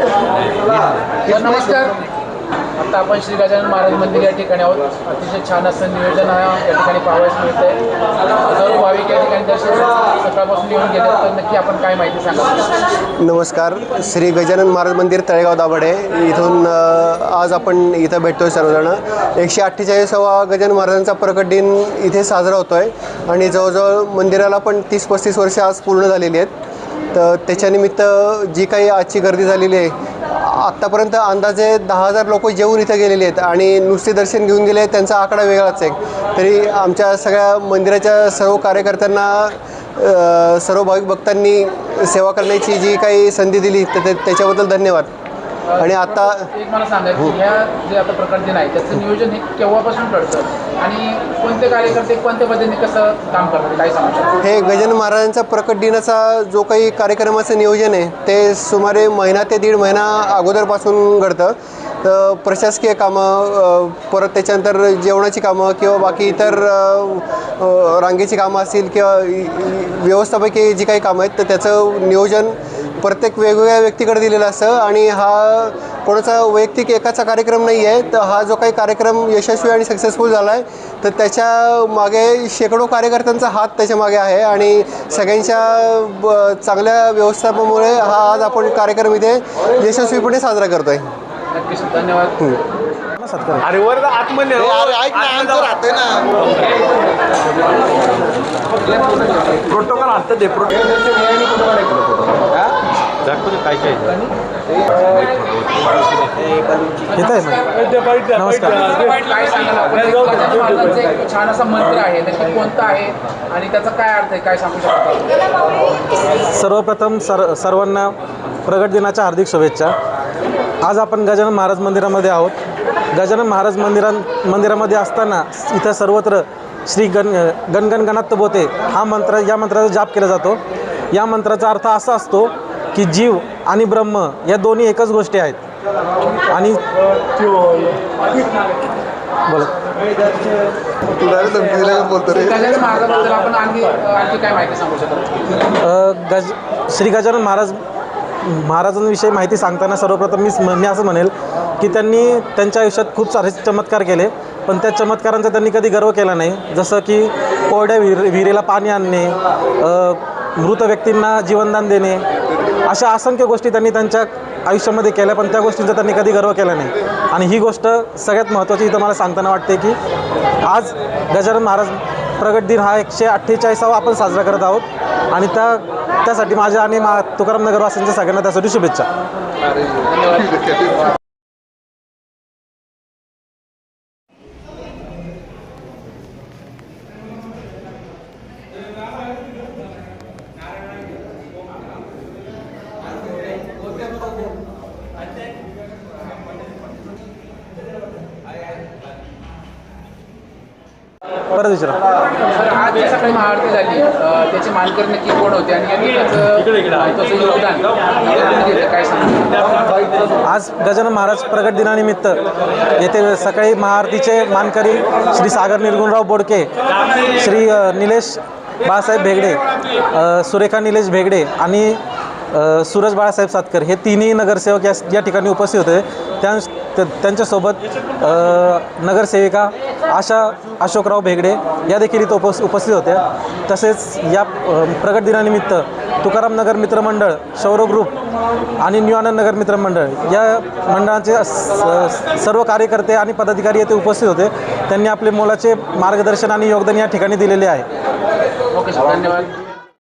नमस्कार. आता आपण श्री गजानन महाराज मंदिर या ठिकाणी आहोत. अतिशय छान असं नियोजन आहे या ठिकाणी पाहावयास मिळत आहे हजारो भाविक या ठिकाणी दर्शन सकाळपासून येऊन गेले तर नक्की आपण काय माहिती सांगा नमस्कार. श्री गजानन महाराज मंदिर तळेगाव दाभाडे. इथून आज आपण इथं भेटतो आहे सर्वजण. एकशे अठ्ठेचाळीसावा गजानन महाराजांचा प्रकट दिन इथे साजरा होतो आहे आणि जवळजवळ मंदिराला पण तीस पस्तीस वर्ष आज पूर्ण झालेली आहेत. तर त्याच्यानिमित्त जी काही आजची गर्दी झालेली आहे आत्तापर्यंत अंदाजे दहा हजार लोक जेवून इथं गेलेले आहेत आणि नुसते दर्शन घेऊन गेले आहेत त्यांचा आकडा वेगळाच आहे. तरी आमच्या सगळ्या मंदिराच्या सर्व कार्यकर्त्यांना सर्व भाविक भक्तांनी सेवा करण्याची जी काही संधी दिली तर ते- त्याच्याबद्दल धन्यवाद. आणि आता एक मला सांगा की ह्या जे आता आहे त्याचं नियोजन हे केव्हापासून घडतं आणि कोणते कार्यकर्ते कोणत्या पद्धतीने कसं काम करतात काय सांगू शकतो? हे गजानन महाराजांचा प्रकट दिनाचा जो काही कार्यक्रमाचं नियोजन आहे ते सुमारे महिना ते दीड महिना अगोदरपासून घडतं. तर प्रशासकीय कामं परत त्याच्यानंतर जेवणाची कामं किंवा बाकी इतर रांगेची कामं असतील किंवा व्यवस्थापकीय जी काही कामं आहेत तर त्याचं नियोजन प्रत्येक वेगवेगळ्या व्यक्तीकडे दिलेलं असतं आणि हा कोणाचा वैयक्तिक एकाचा कार्यक्रम नाही आहे तर हा जो काही कार्यक्रम यशस्वी आणि सक्सेसफुल झाला आहे तर त्याच्यामागे शेकडो कार्यकर्त्यांचा हात त्याच्यामागे आहे आणि सगळ्यांच्या ब- चांगल्या व्यवस्थापनामुळे हा आज आपण कार्यक्रम इथे यशस्वीपणे साजरा करतो आहे नक्कीच धन्यवाद. अरे वर आतमध्ये ना प्रोटोकॉल दे दाखवतो काय काय येत आहे ना? नमस्कार. छान असा मंत्र आहे नक्की कोणता आहे आणि त्याचा काय अर्थ आहे काय सांगू शकता सर्वप्रथम सर सर्वांना प्रगट दिनाच्या हार्दिक शुभेच्छा. आज आपण गजानन महाराज मंदिरामध्ये आहोत. गजानन महाराज मंदिरां मंदिरामध्ये असताना इथं सर्वत्र श्री गण गणगण गणात बोते. हा मंत्र या मंत्राचा जाप केला जातो. या मंत्राचा अर्थ असा असतो की जीव आणि ब्रह्म या दोन्ही एकच गोष्टी आहेत. आणि बोला. गज श्री गजानन महाराज महाराजांविषयी माहिती सांगताना सर्वप्रथम मी मी असं म्हणेल की त्यांनी त्यांच्या आयुष्यात खूप सारे चमत्कार केले पण त्या चमत्कारांचा त्यांनी कधी गर्व केला नाही. जसं की कोरड्या विहीर विहिरीला पाणी आणणे मृत व्यक्तींना जीवनदान देणे अशा असंख्य गोष्टी त्यांनी त्यांच्या आयुष्यामध्ये केल्या पण त्या गोष्टींचा त्यांनी कधी गर्व केला नाही. आणि ही गोष्ट सगळ्यात महत्त्वाची इथं मला सांगताना वाटते की आज गजानन महाराज प्रगट दिन हा एकशे अठ्ठेचाळीसावा आपण साजरा करत आहोत. आणि त्या त्यासाठी माझ्या आणि मा तुकाराम नगरवासींच्या सगळ्यांना त्यासाठी शुभेच्छा. परत विचारा. आज जी सकाळी महाआरती झाली. अं, त्याची मानकरी नक्की कोण होते आणि यांनी त्याचं महत्त्वाचं योगदान. याबद्दल दिलं. काय सांगू? आज गजानन महाराज प्रगट दिनानिमित्त येथे सकाळी महाआरतीचे मानकरी श्री सागर निर्गुणराव बोडके श्री अ, निलेश बाळासाहेब भेगडे अ, सुरेखा निलेश भेगडे आणि अ, सूरज बाळासाहेब सातकर हे तिन्ही नगरसेवक या या ठिकाणी उपस्थित होते. त्या त्या- त्यांच्यासोबत अ, नगरसेविका आशा अशोकराव भेगडे या देखील इथं उपस् उपस्थित होत्या तसेच या प्रगट दिनानिमित्त तुकाराम नगर मित्रमंडळ शौरव ग्रुप आणि न्यू आनंद नगर मित्रमंडळ या मंडळाचे स- सर्व कार्यकर्ते आणि पदाधिकारी येथे उपस्थित होते. त्यांनी आपले मोलाचे मार्गदर्शन आणि योगदान या ठिकाणी दिलेले आहे. धन्यवाद.